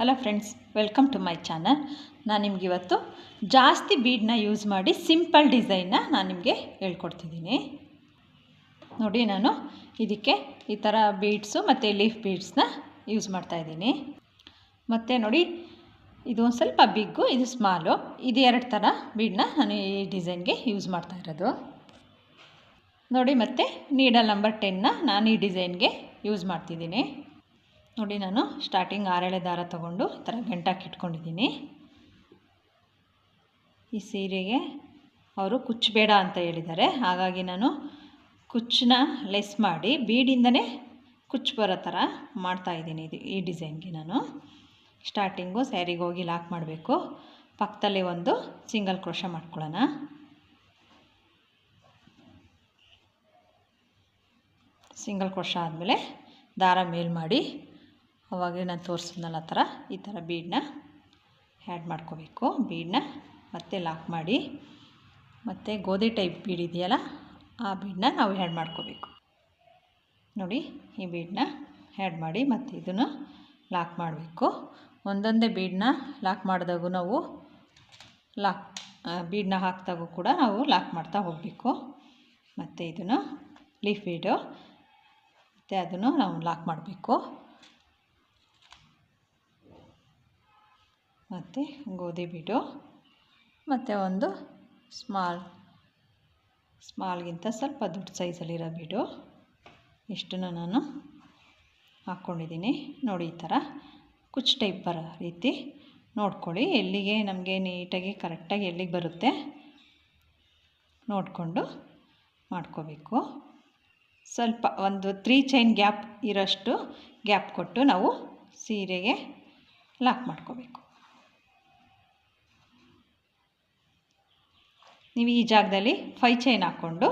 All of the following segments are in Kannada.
Hello friends welcome to my channel ನಾನು ನಿಮ್ಗೆ ಇವತ್ತು ಜಾಸ್ತಿ ಬೀಡನ್ನ ಯೂಸ್ ಮಾಡಿ ಸಿಂಪಲ್ ಡಿಸೈನ್ನ ನಾನು ನಿಮಗೆ ಹೇಳ್ಕೊಡ್ತಿದ್ದೀನಿ. ನೋಡಿ ನಾನು ಇದಕ್ಕೆ ಈ ಥರ ಬೀಡ್ಸು ಮತ್ತು ಲೀಫ್ ಬೀಡ್ಸ್ನ ಯೂಸ್ ಮಾಡ್ತಾಯಿದ್ದೀನಿ ಮತ್ತು ನೋಡಿ, ಇದು ಒಂದು ಸ್ವಲ್ಪ ಬಿಗ್ಗು ಇದು ಸ್ಮಾಲು ಇದು ಎರಡು ಥರ ಬೀಡನ್ನ ನಾನು ಈ ಡಿಸೈನ್ಗೆ ಯೂಸ್ ಮಾಡ್ತಾ ಇರೋದು. ನೋಡಿ ಮತ್ತು ನೀಡಲ್ ನಂಬರ್ ಟೆನ್ನ ನಾನು ಈ ಡಿಸೈನ್ಗೆ ಯೂಸ್ ಮಾಡ್ತಿದ್ದೀನಿ. ನೋಡಿ ನಾನು ಸ್ಟಾರ್ಟಿಂಗ್ ಆರೇಳೆ ದಾರ ತಗೊಂಡು ಈ ಥರ ಗಂಟಾಕಿಟ್ಕೊಂಡಿದ್ದೀನಿ ಈ ಸೀರೆಗೆ ಅವರು ಕುಚ್ಚಬೇಡ ಅಂತ ಹೇಳಿದ್ದಾರೆ. ಹಾಗಾಗಿ ನಾನು ಕುಚ್ಚನ್ನ ಲೆಸ್ ಮಾಡಿ ಬೀಡಿಂದನೇ ಕುಚ್ಚು ಬರೋ ಥರ ಮಾಡ್ತಾಯಿದ್ದೀನಿ ಇದು ಈ ಡಿಸೈನ್ಗೆ ನಾನು. ಸ್ಟಾರ್ಟಿಂಗು ಸ್ಯಾರಿಗೆ ಹೋಗಿ ಲಾಕ್ ಮಾಡಬೇಕು. ಪಕ್ಕದಲ್ಲಿ ಒಂದು ಸಿಂಗಲ್ ಕ್ರೋಶ ಮಾಡ್ಕೊಳ್ಳೋಣ. ಸಿಂಗಲ್ ಕ್ರೋಶ ಆದಮೇಲೆ ದಾರ ಮೇಲ್ ಮಾಡಿ ಅವಾಗ ನಾನು ತೋರಿಸಿದ್ನಲ್ಲ ಆ ಥರ, ಈ ಥರ ಬೀಡನ್ನ ಆ್ಯಡ್ ಮಾಡ್ಕೋಬೇಕು. ಬೀಡನ್ನ ಮತ್ತೆ ಲಾಕ್ ಮಾಡಿ, ಮತ್ತು ಗೋಧಿ ಟೈಪ್ ಬೀಡ್ ಇದೆಯಲ್ಲ, ಆ ಬೀಡನ್ನ ನಾವು ಆ್ಯಡ್ ಮಾಡ್ಕೋಬೇಕು. ನೋಡಿ, ಈ ಬೀಡನ್ನ ಆ್ಯಡ್ ಮಾಡಿ ಮತ್ತು ಇದನ್ನು ಲಾಕ್ ಮಾಡಬೇಕು. ಒಂದೊಂದೇ ಬೀಡನ್ನ ಲಾಕ್ ಮಾಡಿದಾಗೂ ನಾವು ಲಾಕ್ ಬೀಡನ್ನ ಹಾಕಿದಾಗೂ ಕೂಡ ನಾವು ಲಾಕ್ ಮಾಡ್ತಾ ಹೋಗಬೇಕು. ಮತ್ತು ಇದನ್ನು ಲೀಫ್ ಬೀಡು ಮತ್ತು ಅದನ್ನು ನಾವು ಲಾಕ್ ಮಾಡಬೇಕು. ಮತ್ತು ಗೋಧಿ ಬೀಡು. ಮತ್ತು ಒಂದು ಸ್ಮಾಲ್ ಸ್ಮಾಲ್ಗಿಂತ ಸ್ವಲ್ಪ ದೊಡ್ಡ ಸೈಜಲ್ಲಿರೋ ಬೀಡು. ಇಷ್ಟನ್ನು ನಾನು ಹಾಕ್ಕೊಂಡಿದ್ದೀನಿ. ನೋಡಿ ಈ ಥರ. ಕುಚ್ ಟೈಪ್ ಬರೋ ರೀತಿ ನೋಡ್ಕೊಳ್ಳಿ. ಎಲ್ಲಿಗೆ ನಮಗೆ ನೀಟಾಗಿ ಕರೆಕ್ಟಾಗಿ ಎಲ್ಲಿಗೆ ಬರುತ್ತೆ ನೋಡಿಕೊಂಡು ಮಾಡ್ಕೋಬೇಕು. ಸ್ವಲ್ಪ ಒಂದು ತ್ರೀ ಚೈನ್ ಗ್ಯಾಪ್ ಇರೋಷ್ಟು ಗ್ಯಾಪ್ ಕೊಟ್ಟು ನಾವು ಸೀರೆಗೆ ಲಾಕ್ ಮಾಡ್ಕೋಬೇಕು. ನೀವು ಈ ಜಾಗದಲ್ಲಿ ಫೈ ಚೈನ್ ಹಾಕ್ಕೊಂಡು,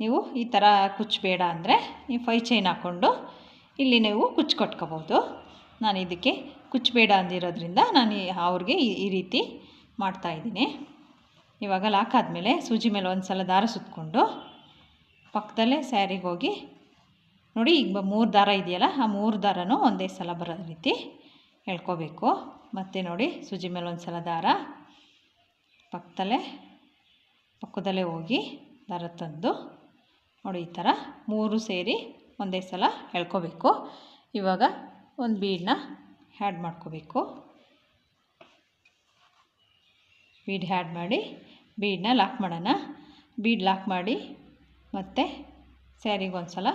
ನೀವು ಈ ಥರ ಕುಚ್ಚು ಬೇಡ ಅಂದರೆ ನೀವು ಫೈ ಚೈನ್ ಹಾಕ್ಕೊಂಡು ಇಲ್ಲಿ ನೀವು ಕುಚ್ಚು ಕಟ್ಕೋಬೋದು. ನಾನು ಇದಕ್ಕೆ ಕುಚ್ಚು ಬೇಡ ಅಂದಿರೋದ್ರಿಂದ ನಾನು ಅವ್ರಿಗೆ ಈ ರೀತಿ ಮಾಡ್ತಾಯಿದ್ದೀನಿ ಇವಾಗ ಲಾಕ್ ಆದಮೇಲೆ ಸೂಜಿ ಮೇಲೆ ಒಂದು ಸಲ ದಾರ ಸುತ್ತಕೊಂಡು ಪಕ್ಕದಲ್ಲೇ ಸ್ಯಾರಿಗೆ ಹೋಗಿ, ನೋಡಿ ಈಗ ಮೂರು ದಾರ ಇದೆಯಲ್ಲ, ಆ ಮೂರು ದಾರನೂ ಒಂದೇ ಸಲ ಬರೋ ರೀತಿ ಹೇಳ್ಕೋಬೇಕು ಮತ್ತು ನೋಡಿ ಸೂಜಿ ಮೇಲೆ ಒಂದು ಸಲ ದಾರ, ಪಕ್ಕದಲ್ಲೇ ಪಕ್ಕದಲ್ಲೇ ಹೋಗಿ ದಾರ ತಂದು ನೋಡಿ ಈ ಥರ ಮೂರು ಸೇರಿ ಒಂದೇ ಸಲ ಎಳ್ಕೋಬೇಕು. ಇವಾಗ ಒಂದು ಬೀಡನ್ನ ಹ್ಯಾಡ್ ಮಾಡ್ಕೋಬೇಕು. ಬೀಡ್ ಹ್ಯಾಡ್ ಮಾಡಿ ಬೀಡನ್ನ ಲಾಕ್ ಮಾಡೋಣ. ಬೀಡ್ ಲಾಕ್ ಮಾಡಿ ಮತ್ತು ಸ್ಯಾರಿಗೆ ಒಂದು ಸಲ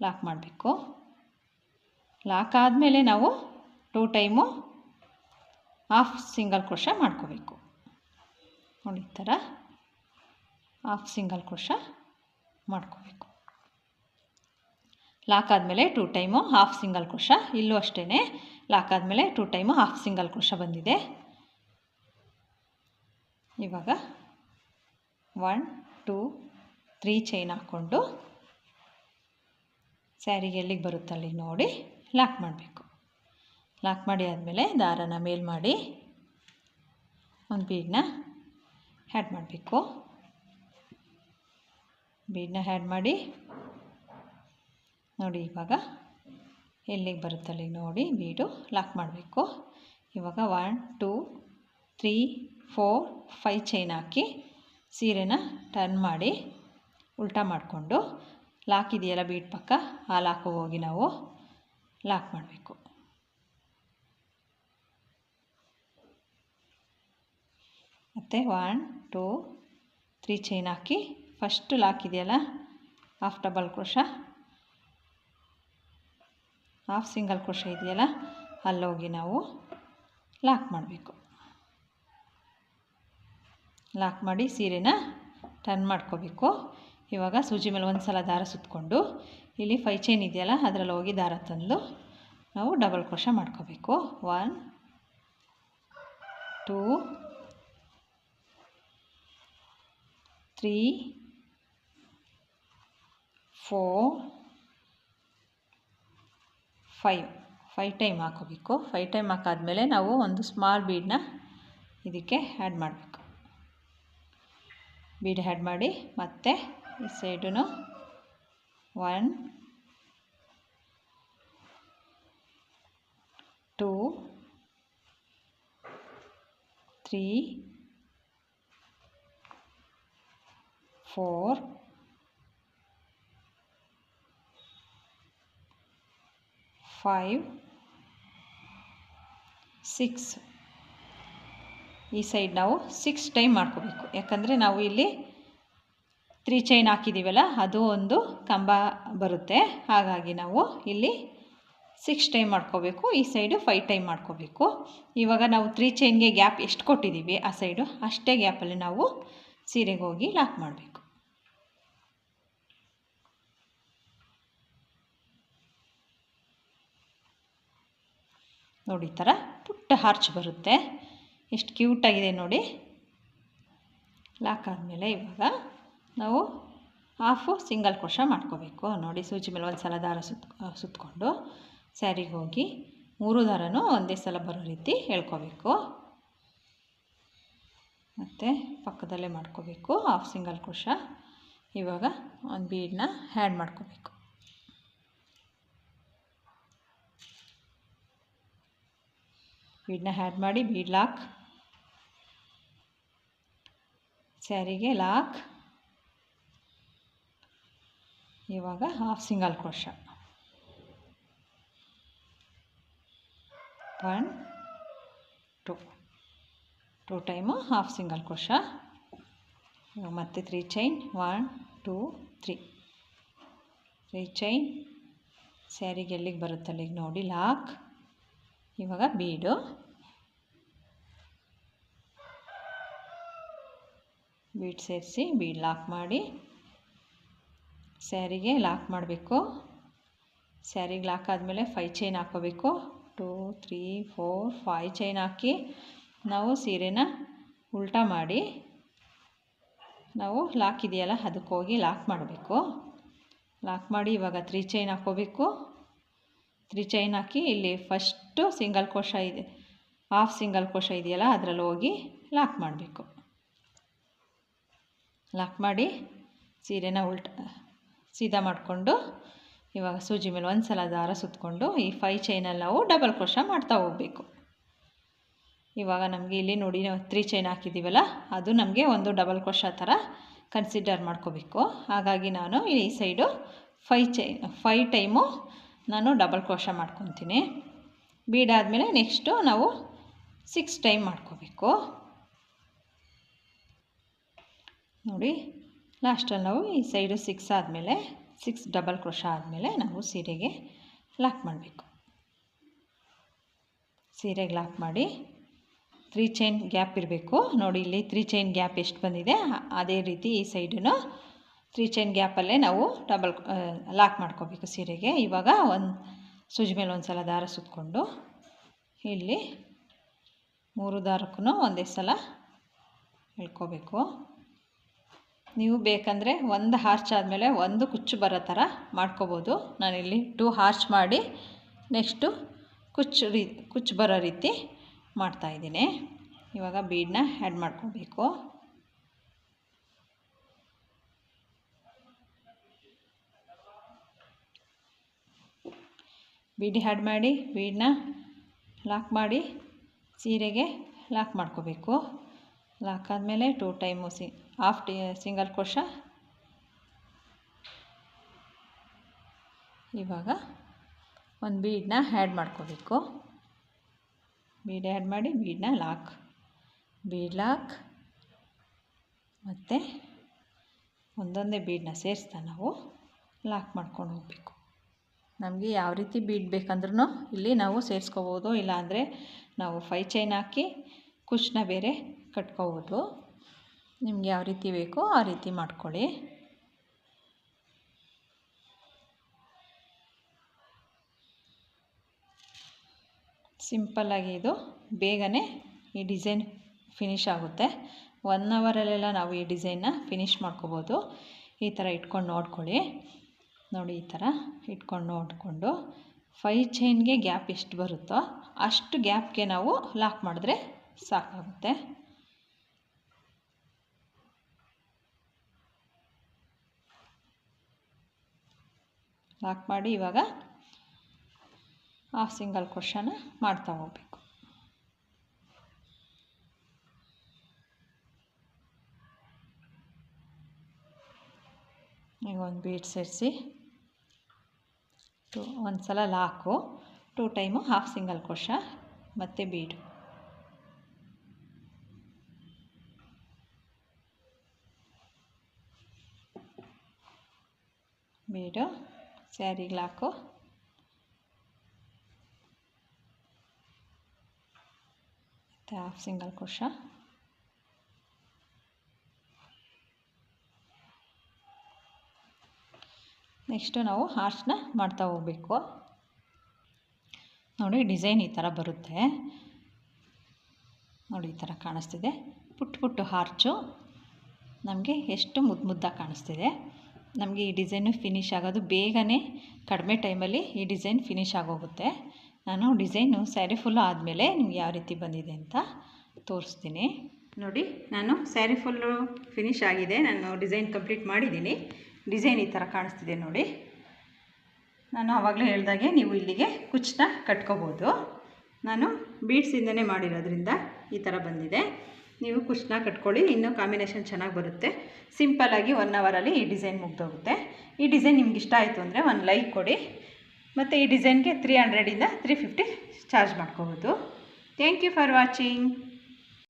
ಲಾಕ್ ಮಾಡಬೇಕು. ಲಾಕ್ ಆದಮೇಲೆ ನಾವು two time half single crochet ಮಾಡ್ಕೋಬೇಕು. ನೋಡಿ ಈ ಥರ. ಹಾಫ್ ಸಿಂಗಲ್ ಕ್ರೋಶ ಮಾಡ್ಕೋಬೇಕು. ಲಾಕ್ ಆದಮೇಲೆ two time half single crochet ಇಲ್ಲೂ ಅಷ್ಟೇ ಲಾಕ್ ಆದಮೇಲೆ two time half single crochet ಬಂದಿದೆ. ಇವಾಗ ಒನ್ ಟೂ ತ್ರೀ ಚೈನ್ ಹಾಕ್ಕೊಂಡು ಸ್ಯಾರಿಗೆ ಎಲ್ಲಿಗೆ ಬರುತ್ತಲ್ಲಿ ನೋಡಿ ಲಾಕ್ ಮಾಡಬೇಕು. ಲಾಕ್ ಮಾಡಿ ಆದಮೇಲೆ ದಾರನ ಮೇಲ್ ಮಾಡಿ ಒಂದು ಬೀಡನ್ನ ಆ್ಯಡ್ ಮಾಡಬೇಕು. ಬೀಡನ್ನ ಹ್ಯಾಡ್ ಮಾಡಿ. ನೋಡಿ ಇವಾಗ ಎಲ್ಲಿಗೆ ಬರುತ್ತೆ ಅಲ್ಲಿಗೆ ನೋಡಿ ಬೀಡು ಲಾಕ್ ಮಾಡಬೇಕು. ಇವಾಗ one two three four five chain ಹಾಕಿ ಸೀರೆನ ಟರ್ನ್ ಮಾಡಿ ಉಲ್ಟಾ ಮಾಡಿಕೊಂಡು ಲಾಕ್ ಇದೆಯಲ್ಲ ಬೀಡ್ ಪಕ್ಕ ಆ ಲಾಕು ಹೋಗಿ ನಾವು ಲಾಕ್ ಮಾಡಬೇಕು. ಮತ್ತು ಒನ್ ಟೂ ತ್ರೀ ಚೈನ್ ಹಾಕಿ ಫಸ್ಟು ಲಾಕ್ ಇದೆಯಲ್ಲ? Half double crochet half single crochet ಇದೆಯಲ್ಲ? ಅಲ್ಲೋಗಿ ನಾವು ಲಾಕ್ ಮಾಡಬೇಕು. ಲಾಕ್ ಮಾಡಿ ಸೀರೆನ ಟರ್ನ್ ಮಾಡ್ಕೋಬೇಕು. ಇವಾಗ ಸೂಜಿ ಮೇಲೆ ಒಂದು ಸಲ ದಾರ ಸುತ್ತಕೊಂಡು ಇಲ್ಲಿ ಫೈ ಚೈನ್ ಇದೆಯಲ್ಲ, ಅದರಲ್ಲಿ ಹೋಗಿ ದಾರ ತಂದು ನಾವು ಡಬಲ್ ಕ್ರೋಶ ಮಾಡ್ಕೋಬೇಕು. One two three four five five time ಹಾಕೋಬೇಕು ಫೈವ್ ಟೈಮ್ ಹಾಕಾದ್ಮೇಲೆ ನಾವು ಒಂದು ಸ್ಮಾಲ್ ಬೀಡನ್ನ ಇದಕ್ಕೆ ಆ್ಯಡ್ ಮಾಡಬೇಕು. ಬೀಡ್ ಆ್ಯಡ್ ಮಾಡಿ ಮತ್ತೆ ಈ ಸೈಡೂ one two three four five six ಈ ಸೈಡ್ ನಾವು ಸಿಕ್ಸ್ ಟೈಮ್ ಮಾಡ್ಕೋಬೇಕು. ಯಾಕಂದರೆ ನಾವು ಇಲ್ಲಿ ತ್ರೀ ಚೈನ್ ಹಾಕಿದ್ದೀವಲ್ಲ ಅದು ಒಂದು ಕಂಬ ಬರುತ್ತೆ. ಹಾಗಾಗಿ ನಾವು ಇಲ್ಲಿ ಸಿಕ್ಸ್ ಟೈಮ್ ಮಾಡ್ಕೋಬೇಕು. ಈ ಸೈಡು ಫೈವ್ ಟೈಮ್ ಮಾಡ್ಕೋಬೇಕು. ಇವಾಗ ನಾವು ತ್ರೀ ಚೈನ್ಗೆ ಗ್ಯಾಪ್ ಎಷ್ಟು ಕೊಟ್ಟಿದ್ದೀವಿ ಆ ಸೈಡು ಅಷ್ಟೇ ಗ್ಯಾಪಲ್ಲಿ ನಾವು ಸೀರೆಗೆ ಹೋಗಿ ಲಾಕ್ ಮಾಡಬೇಕು. ನೋಡಿ, ಈ ಥರ ಪುಟ್ಟ ಹಾರ್ಚ್ ಬರುತ್ತೆ. ಎಷ್ಟು ಕ್ಯೂಟಾಗಿದೆ ನೋಡಿ. ಲಾಕ್ ಆದಮೇಲೆ ಇವಾಗ ನಾವು ಹಾಫು ಸಿಂಗಲ್ ಕ್ರೋಶ ಮಾಡ್ಕೋಬೇಕು. ನೋಡಿ, ಸೂಜಿ ಮೇಲೆ ಒಂದು ಸಲ ದಾರ ಸುತ್ ಸುತ್ತಕೊಂಡು ಸ್ಯಾರಿಗೆ ಹೋಗಿ ಮೂರು ದಾರನೂ ಒಂದೇ ಸಲ ಬರೋ ರೀತಿ ಹೇಳ್ಕೋಬೇಕು. ಮತ್ತು ಪಕ್ಕದಲ್ಲೇ ಮಾಡ್ಕೋಬೇಕು, ಹಾಫ್ ಸಿಂಗಲ್ ಕ್ರೋಶ. ಇವಾಗ ಒಂದು ಬೀಡನ್ನ ಹ್ಯಾಡ್ ಮಾಡ್ಕೋಬೇಕು. ಬೀಡನ್ನ ಹ್ಯಾಡ್ ಮಾಡಿ, ಬೀಡ್ ಲಾಕ್ ಸ್ಯಾರಿಗೆ ಲಾಕ್ ಇವಾಗ half single crochet one two two time half single crochet ಮತ್ತು ಮತ್ತೆ three chain one two three three chain ಸ್ಯಾರಿಗೆ ಎಲ್ಲಿಗೆ ಬರುತ್ತೆ ಅಲ್ಲಿಗೆ ನೋಡಿ ಲಾಕ್ ಇವಾಗ ಬೀಡು. ಬೀಡ್ ಸೇರಿಸಿ, ಬೀಡ್ ಲಾಕ್ ಮಾಡಿ. ಸ್ಯಾರಿಗೆ ಲಾಕ್ ಮಾಡಬೇಕು. ಸ್ಯಾರಿಗೆ ಲಾಕ್ ಆದಮೇಲೆ ಫೈ ಚೈನ್ ಹಾಕೋಬೇಕು. Two three four five chain ಹಾಕಿ ನಾವು ಸೀರೆನ ಉಲ್ಟಾ ಮಾಡಿ ನಾವು ಲಾಕ್ ಇದೆಯಲ್ಲ ಅದಕ್ಕೆ ಹೋಗಿ ಲಾಕ್ ಮಾಡಬೇಕು. ಲಾಕ್ ಮಾಡಿ ಇವಾಗ ತ್ರೀ ಚೈನ್ ಹಾಕ್ಕೋಬೇಕು ತ್ರೀ ಚೈನ್ ಹಾಕಿ ಇಲ್ಲಿ ಫಸ್ಟು ಸಿಂಗಲ್ ಕೋಶ ಇದೆ. ಹಾಫ್ ಸಿಂಗಲ್ ಕೋಶ ಇದೆಯಲ್ಲ, ಅದರಲ್ಲಿ ಹೋಗಿ ಲಾಕ್ ಮಾಡಬೇಕು. ಲಾಕ್ ಮಾಡಿ ಸೀರೆನ ಉಲ್ಟ, ಸೀದಾ ಮಾಡಿಕೊಂಡು ಇವಾಗ ಸೂಜಿ ಮೇಲೆ ಒಂದು ಸಲ ದಾರ ಸುತ್ತಕೊಂಡು ಈ ಫೈ ಚೈನಲ್ಲಿ ನಾವು ಡಬಲ್ ಕೋಶ ಮಾಡ್ತಾ ಹೋಗಬೇಕು. ಇವಾಗ ನಮಗೆ ಇಲ್ಲಿ ನೋಡಿ ನಾವು ತ್ರೀ ಚೈನ್ ಹಾಕಿದ್ದೀವಲ್ಲ, ಅದು ನಮಗೆ ಒಂದು ಡಬಲ್ ಕ್ರೋಶ ಥರ ಕನ್ಸಿಡರ್ ಮಾಡ್ಕೋಬೇಕು. ಹಾಗಾಗಿ ನಾನು ಈ side five chain five time ನಾನು ಡಬಲ್ ಕ್ರೋಶ ಮಾಡ್ಕೊತೀನಿ. ಬೀಡಾದಮೇಲೆ ನೆಕ್ಸ್ಟು ನಾವು ಸಿಕ್ಸ್ ಟೈಮ್ ಮಾಡ್ಕೋಬೇಕು. ನೋಡಿ ಲಾಸ್ಟಲ್ಲಿ ನಾವು ಈ ಸೈಡು ಸಿಕ್ಸ್ ಆದಮೇಲೆ ಸಿಕ್ಸ್ ಡಬಲ್ ಕ್ರೋಶ ಆದಮೇಲೆ ನಾವು ಸೀರೆಗೆ ಲಾಕ್ ಮಾಡಬೇಕು. ಸೀರೆಗೆ ಲಾಕ್ ಮಾಡಿ ತ್ರೀ ಚೈನ್ ಗ್ಯಾಪ್ ಇರಬೇಕು. ನೋಡಿ, ಇಲ್ಲಿ ತ್ರೀ ಚೈನ್ ಗ್ಯಾಪ್ ಎಷ್ಟು ಬಂದಿದೆ? ಅದೇ ರೀತಿ ಈ ಸೈಡೂ ತ್ರೀ ಚೈನ್ ಗ್ಯಾಪಲ್ಲೇ ನಾವು ಡಬಲ್ ಲಾಕ್ ಮಾಡ್ಕೋಬೇಕು ಸೀರೆಗೆ. ಇವಾಗ ಒಂದು ಸೂಜಿ ಮೇಲೆ ಒಂದು ಸಲ ದಾರ ಸುತ್ತಕೊಂಡು ಇಲ್ಲಿ ಮೂರು ದಾರಕ್ಕೂ ಒಂದೇ ಸಲ ಎಳ್ಕೋಬೇಕು. ನೀವು ಬೇಕಂದರೆ ಒಂದು ಹಾರ್ಚ್ ಆದಮೇಲೆ ಒಂದು ಕುಚ್ಚು ಬರೋ ಥರ ಮಾಡ್ಕೋಬೋದು. ನಾನಿಲ್ಲಿ ಟೂ ಹಾರ್ಚ್ ಮಾಡಿ ನೆಕ್ಸ್ಟು ಕುಚ್ಚು ರೀ, ಕುಚ್ಚು ಬರೋ ರೀತಿ ಮಾಡ್ತಾಯಿದ್ದೀನಿ ಇವಾಗ ಬೀಡನ್ನ ಆ್ಯಡ್ ಮಾಡ್ಕೋಬೇಕು. ಬೀಡಿ ಆ್ಯಡ್ ಮಾಡಿ, ಬೀಡನ್ನ ಲಾಕ್ ಮಾಡಿ, ಸೀರೆಗೆ ಲಾಕ್ ಮಾಡ್ಕೋಬೇಕು. ಲಾಕ್ ಆದಮೇಲೆ ಟೂ ಟೈಮು ಸಿ, ಹಾಫ್ ಟಿ, ಸಿಂಗಲ್ ಕ್ರೋಶ. ಇವಾಗ ಒಂದು ಬೀಡನ್ನ ಆ್ಯಡ್ ಮಾಡ್ಕೋಬೇಕು. ಬೀಡ್ ಆ್ಯಡ್ ಮಾಡಿ, ಬೀಡನ್ನ ಲಾಕ್. Bead lock. ಮತ್ತು ಒಂದೊಂದೇ ಬೀಡನ್ನ ಸೇರಿಸ್ತಾ ನಾವು ಲಾಕ್ ಮಾಡ್ಕೊಂಡು ಹೋಗಬೇಕು. ನಮಗೆ ಯಾವ ರೀತಿ ಬೀಡ್ ಬೇಕಂದ್ರೂ ಇಲ್ಲಿ ನಾವು ಸೇರಿಸ್ಕೋಬೋದು, ಇಲ್ಲಾಂದರೆ ನಾವು ಫೈ ಚೈನ್ ಹಾಕಿ ಕುಶ್ನ ಬೇರೆ ಕಟ್ಕೋಬೋದು. ನಿಮ್ಗೆ ಯಾವ ರೀತಿ ಬೇಕೋ ಆ ರೀತಿ ಮಾಡ್ಕೊಳ್ಳಿ. ಸಿಂಪಲ್ಲಾಗಿ ಇದು ಬೇಗನೆ ಈ ಡಿಸೈನ್ ಫಿನಿಶ್ ಆಗುತ್ತೆ. ಒನ್ ಅವರಲ್ಲೆಲ್ಲ ನಾವು ಈ ಡಿಸೈನ್ನ ಫಿನಿಶ್ ಮಾಡ್ಕೋಬೋದು. ಈ ಥರ ಇಟ್ಕೊಂಡು ನೋಡ್ಕೊಳ್ಳಿ. ನೋಡಿ ಈ ಥರ ಇಟ್ಕೊಂಡು ನೋಡಿಕೊಂಡು ಫೈ ಚೈನ್ಗೆ ಗ್ಯಾಪ್ ಎಷ್ಟು ಬರುತ್ತೋ ಅಷ್ಟು ಗ್ಯಾಪ್ಗೆ ನಾವು ಲಾಕ್ ಮಾಡಿದ್ರೆ ಸಾಕಾಗುತ್ತೆ. ಲಾಕ್ ಮಾಡಿ ಇವಾಗ ಹಾಫ್ ಸಿಂಗಲ್ ಕ್ವಶನ್ ಮಾಡ್ತಾ ಹೋಗ್ಬೇಕು. ಈಗ ಒಂದು ಬೀಟ್ ಸೇರಿಸಿ. ಟು ಒಂದು ಸಲ lock, two time half single crochet ಮತ್ತು ಬೀಡು. ಬೀಡು ಸ್ಯಾರಿಗೆ ಲಾಕು. ಮತ್ತು ಹಾಫ್ ಸಿಂಗಲ್ ಕ್ರೋಶ ನೆಕ್ಸ್ಟು ನಾವು ಹಾರ್ಸ್ನ ಮಾಡ್ತಾ ಹೋಗಬೇಕು. ನೋಡಿ, ಡಿಸೈನ್ ಈ ಥರ ಬರುತ್ತೆ. ನೋಡಿ, ಈ ಥರ ಕಾಣಿಸ್ತಿದೆ. ಪುಟ್ಟ ಪುಟ್ಟ ಹಾರ್ಚು. ನಮಗೆ ಎಷ್ಟು ಮುದ್ದು ಮುದ್ದಾಗಿ ಕಾಣಿಸ್ತಿದೆ. ನಮಗೆ ಈ ಡಿಸೈನು ಫಿನಿಶ್ ಆಗೋದು ಬೇಗನೆ ಕಡಿಮೆ ಟೈಮಲ್ಲಿ ಈ ಡಿಸೈನ್ ಫಿನಿಶ್ ಆಗೋಗುತ್ತೆ. ನಾನು ಡಿಸೈನು ಸ್ಯಾರಿ ಫುಲ್ ಆದಮೇಲೆ ನಿಮ್ಗೆ ಯಾವ ರೀತಿ ಬಂದಿದೆ ಅಂತ ತೋರಿಸ್ತೀನಿ. ನೋಡಿ, ನಾನು ಸ್ಯಾರಿ ಫುಲ್ಲು ಫಿನಿಶ್ ಆಗಿದೆ. ನಾನು ಡಿಸೈನ್ ಕಂಪ್ಲೀಟ್ ಮಾಡಿದ್ದೀನಿ. ಡಿಸೈನ್ ಈ ಥರ ಕಾಣಿಸ್ತಿದೆ ನೋಡಿ. ನಾನು ಆವಾಗಲೇ ಹೇಳ್ದಾಗೆ ನೀವು ಇಲ್ಲಿಗೆ ಕುಚ್ಚನ್ನ ಕಟ್ಕೋಬೋದು. ನಾನು ಬೀಡ್ಸಿಂದನೇ ಮಾಡಿರೋದ್ರಿಂದ ಈ ಥರ ಬಂದಿದೆ. ನೀವು ಕುಚ್ಚನ್ನ ಕಟ್ಕೊಳ್ಳಿ, ಇನ್ನೂ ಕಾಂಬಿನೇಷನ್ ಚೆನ್ನಾಗಿ ಬರುತ್ತೆ. ಸಿಂಪಲ್ಲಾಗಿ ಒನ್ ಅವರಲ್ಲಿ ಈ ಡಿಸೈನ್ ಮುಗ್ದೋಗುತ್ತೆ. ಈ ಡಿಸೈನ್ ನಿಮ್ಗೆ ಇಷ್ಟ ಆಯಿತು ಅಂದರೆ ಒಂದು ಲೈಕ್ ಕೊಡಿ. ಮತ್ತು ಈ ಡಿಸೈನ್ಗೆ ತ್ರೀ ಹಂಡ್ರೆಡಿಂದ ತ್ರೀ ಫಿಫ್ಟಿ ಚಾರ್ಜ್ ಮಾಡ್ಕೋಬೋದು. Thank you for watching